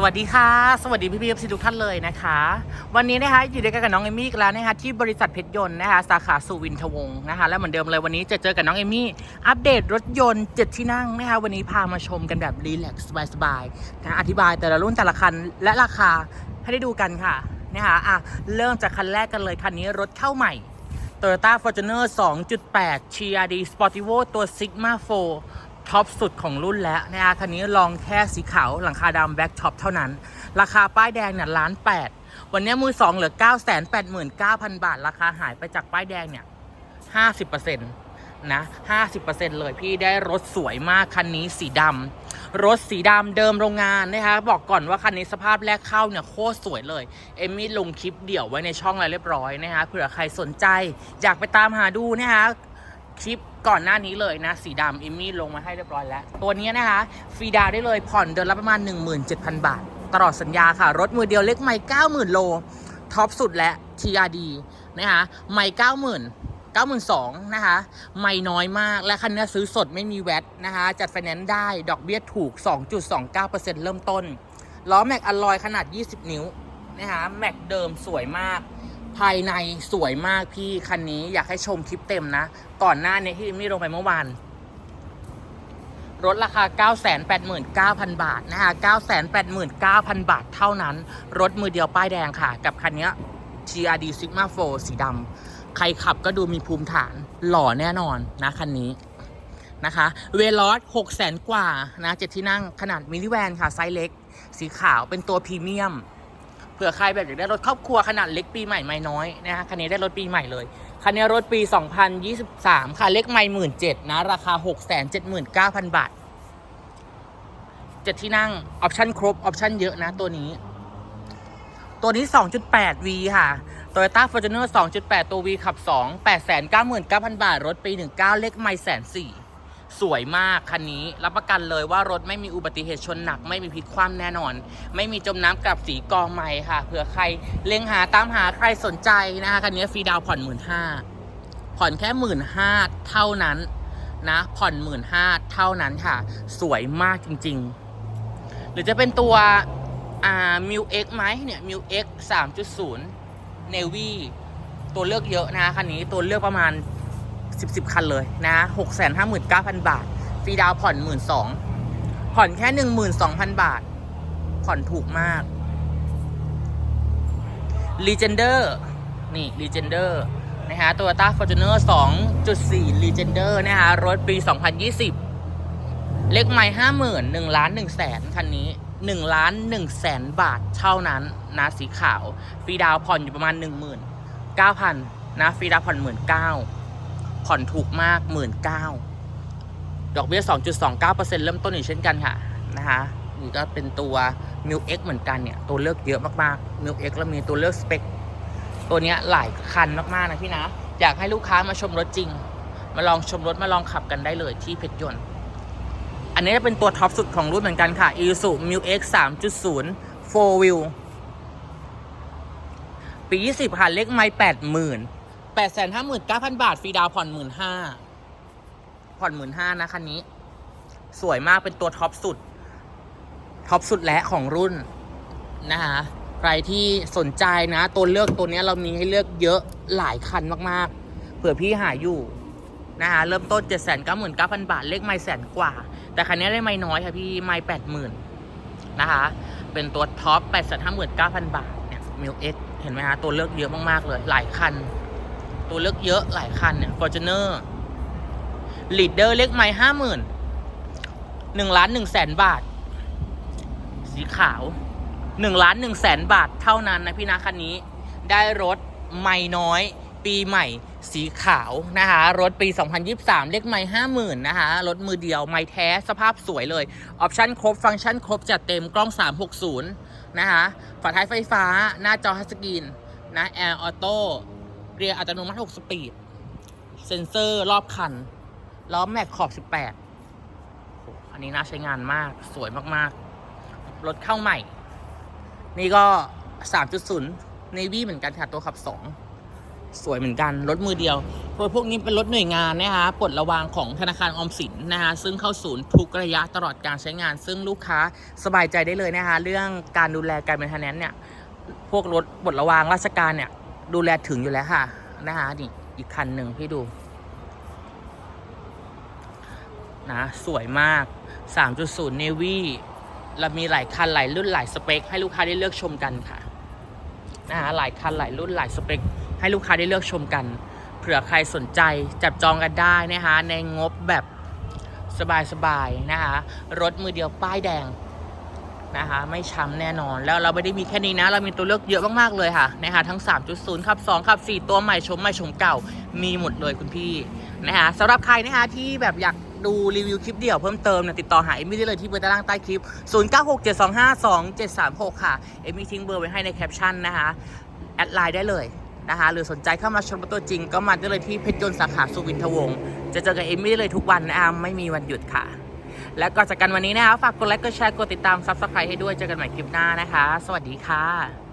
สวัสดีค่ะ สวัสดีพี่พี่ทุกท่านเลยนะคะ วันนี้นะคะอยู่ด้วยกันกับน้องเอมี่อีกแล้วนะคะที่บริษัทเพชรยนต์นะคะสาขาสุวินทวงศ์นะคะและเหมือนเดิมเลยวันนี้จะเจอกับน้องเอมี่อัปเดตรถยนต์เจ็ดที่นั่งนะคะวันนี้พามาชมกันแบบรีแลกซ์สบายๆนะอธิบายแต่ละรุ่นแต่ละคันและราคาให้ได้ดูกันค่ะนะคะอะเริ่มจากคันแรกกันเลยคันนี้รถเข้าใหม่ Toyota Fortuner 2.8 TRD Sportivo ตัว Sigma 4 ท็อปสุดของรุ่นแล้วนะคะคันนี้ลองแค่สีขาวหลังคาดำแบ็คท็อปเท่านั้น ราคาป้ายแดงเนี่ยล้านแปดวันนี้มือสองเหลือ 9 8 9 0 0 0 บาท ราคาหายไปจากป้ายแดงเนี่ย 50%นะ50%เลยพี่ได้รถสวยมากคันนี้สีดำรถสีดำเดิมโรงงานนะคะบอกก่อนว่าคันนี้สภาพแรกเข้าเนี่ยโคตรสวยเลย เอมมี่ลงคลิปเดี่ยวไว้ในช่องอะไรเรียบร้อยนะคะเผื่อใครสนใจ อยากไปตามหาดูนะคะ คลิปก่อนหน้านี้เลยนะ สีดำเอมมี่ลงมาให้เรียบร้อยแล้ว ตัวนี้นะคะฟรีดาวได้เลยผ่อนเดือนละประมาณ 17,000 บาท ตลอดสัญญาค่ะ รถมือเดียวเล็กไม่90,000 โล ท็อปสุดและ TRD นะคะไม่90,000 92,000นะคะ ไม่น้อยมาก และคันนี้ซื้อสดไม่มีแวตนะคะ จัดไฟแนนซ์ได้ ดอกเบี้ยถูก 2.29%เริ่มต้น ล้อแม็กอลลอยขนาด 20 นิ้วนะคะ แม็กเดิมสวยมาก ภายในสวยมากพี่คันนี้อยากให้ชมคลิปเต็มนะ ก่อนหน้านี้ที่มี่ลงไปเมื่อวานรถราคา 989,000 บาทนะคะ989,000 บาทเท่านั้น รถมือเดียวป้ายแดงค่ะ กับคันนี้ย TRD Sigma 4 สีดำใครขับก็ดูมีภูมิฐานหล่อแน่นอนนะคันนี้นะคะ เวลอส6แสนกว่านะเจ็ดที่นั่งขนาดมินิแวนค่ะ ไซส์เล็ก สีขาวเป็นตัวพรีเมียม เผื่อใครแบบอยากได้รถครอบครัวขนาดเล็กปีใหม่ไม่น้อยนะคะคันนี้ได้รถปีใหม่เลยคันนี้รถปี 2023 ค่ะเล็กไม่หมื่นเจ็ดนะ ราคา 679,000 บาทเจ็ดที่นั่ง ออปชั่นครบ ออปชั่นเยอะนะตัวนี้ ตัวนี้ 2.8 V ค่ะ Toyota Fortuner 2.8 ตัว V ขับ 2 899,000 บาท รถปี 19 เลขไม่แสนสี่ สวยมากคันนี้ รับประกันเลยว่ารถไม่มีอุบัติเหตุชนหนัก ไม่มีพลิกคว่ำแน่นอน ไม่มีจมน้ำกับสีกองไม้ค่ะเผื่อใครเล็งหาตามหาใครสนใจนะคะคันนี้ฟรีดาวผ่อนหมื่นห้าผ่อนแค่หมื่นห้าเท่านั้นนะผ่อนหมื่นห้าเท่านั้นค่ะ สวยมากจริง ๆ หรือจะเป็นตัวอ่ามิวเอ็กไหมเนี่ยมิวเอ็กสามจุดศูนย์เนวี่ตัวเลือกเยอะนะคันนี้ตัวเลือกประมาณ สิบสิบคันเลยนะหกแสนห้าหมื่นเก้าพันบาท ฟรีดาวผ่อนหมื่นสองผ่อนแค่หนึ่งหมื่นสองพันบาท ผ่อนถูกมาก Legender นี่ Legender นะฮะ Toyota Fortuner 2.4 Legender นเดอร์นะฮะรถปี2020เลขไม่ห้าหมื่นหนึ่งล้านหนึ่งแสนคันนี้หนึ่งล้านหนึ่งแสนบาทเท่านั้นนะสีขาว ฟรีดาวผ่อนอยู่ประมาณหนึ่งหมื่นเก้าพันนะฟรีดาวผ่อนหมื่นเก้า ผ่อนถูกมากหมื่นเก้าดอกเบี้ยสองจุดสองเก้าเปอร์เซ็นต์เริ่มต้นอยู่เช่นกันค่ะนะคะนี่ก็เป็นตัว m i l X เหมือนกันเนี่ย ตัวเลือกเยอะมากๆ m i l X แล้วมีตัวเลือกสเปคตัวนี้หลายคันมากๆนะพี่นะ อยากให้ลูกค้ามาชมรถจริง มาลองชมรถมาลองขับกันได้เลยที่เพชรยนต์ อันนี้จะเป็นตัวท็อปสุดของรุ่นเหมือนกันค่ะ Isuzu Mu X 3.0 4 wheel ปี 20ค่ะเลขไม่80,000 859,000บาทฟรีดาวผ่อน15,000ผ่อน15,000นะคันนี้ สวยมากเป็นตัวท็อปสุด ท็อปสุดและของรุ่นนะคะใครที่สนใจนะ ตัวเลือกตัวนี้เรามีให้เลือกเยอะหลายคันมากๆ เผื่อพี่หาอยู่นะคะเริ่มต้น 7 9 9 0 0 0 บาท เลขไม่แสนกว่า แต่คันนี้ได้ไม่น้อยค่ะพี่ไม่แปดหมื่นนะคะเป็นตัวท็อป8 5 9 0 0 0 บาทเนี่ยมิวเอ็กเห็นไหมฮะตัวเลือกเยอะมาก ๆ เลยหลายคัน ตัวเลือกเยอะหลายคันเนี่ยฟอร์จูเนอร์ลีดเดอร์เลขไม่ห้าหมื่นหนึ่งล้านหนึ่งแสนบาท สีขาวหนึ่งล้านหนึ่งแสนบาทเท่านั้นนะพี่นะคันนี้ ได้รถไม่น้อย ปีใหม่ สีขาวนะคะรถปี 2023 เลขไม่ห้าหมื่นนะคะรถมือเดียวไม่แท้สภาพสวยเลย ออปชั่นครบ ฟังก์ชันครบจัดเต็มกล้อง 360 นะคะฝาท้ายไฟฟ้าหน้าจอทัชสกรีนนะแอร์ออโต้ เรียร์อัตโนมัติ 6 สปีด เซ็นเซอร์รอบคัน ล้อแม็กขอบ 18 อันนี้น่าใช้งานมาก สวยมากๆ รถเข้าใหม่ นี่ก็ 3.0 Navy เหมือนกันค่ะ ตัวขับ 2 สวยเหมือนกัน รถมือเดียว รถพวกนี้เป็นรถหน่วยงานนะคะปลดระวางของธนาคารออมสินนะคะซึ่งเข้าศูนย์ทุกระยะตลอดการใช้งาน ซึ่งลูกค้าสบายใจได้เลยนะคะเรื่องการดูแลการเป็นทนนเนี่ย พวกรถปลดระวางราชการเนี่ย ดูแลถึงอยู่แล้วค่ะนะคะนี่อีกคันหนึ่งพี่ดู นะ สวยมาก 3.0 Navy เรามีหลายคันหลายรุ่นหลายสเปค ให้ลูกค้าได้เลือกชมกันค่ะนะคะหลายคันหลายรุ่นหลายสเปค ให้ลูกค้าได้เลือกชมกัน เผื่อใครสนใจจับจองกันได้นะคะในงบแบบสบายๆนะคะรถมือเดียวป้ายแดง นะคะ ไม่ช้ำแน่นอนแล้วเราไม่ได้มีแค่นี้นะ เรามีตัวเลือกเยอะมากๆเลยค่ะนะคะทั้ง 3.0ขับ2ขับ 4 ตัวใหม่ชมใหม่ชมเก่ามีหมดเลยคุณพี่นะคะสำหรับใครนะคะที่แบบอยากดูรีวิวคลิปเดี่ยวเพิ่มเติมเนี่ยติดต่อหาเอมมี่ได้เลยที่เบอร์ด้านล่างใต้คลิป 0967252736 ค่ะ เอมมี่ทิ้งเบอร์ไว้ให้ในแคปชั่นนะคะ แอดไลน์ได้เลยนะคะ หรือสนใจเข้ามาชมตัวจริง ก็มาได้เลยที่เพชรยนต์สาขาสุวินทวงศ์จะเจอกับเอมมี่ได้เลยทุกวันนะคะไม่มีวันหยุดค่ะ และก็จากกันวันนี้นะคะฝากกดไลค์กดแชร์กดติดตามซับสไครต์ให้ด้วยเจอกันใหม่คลิปหน้านะคะ สวัสดีค่ะ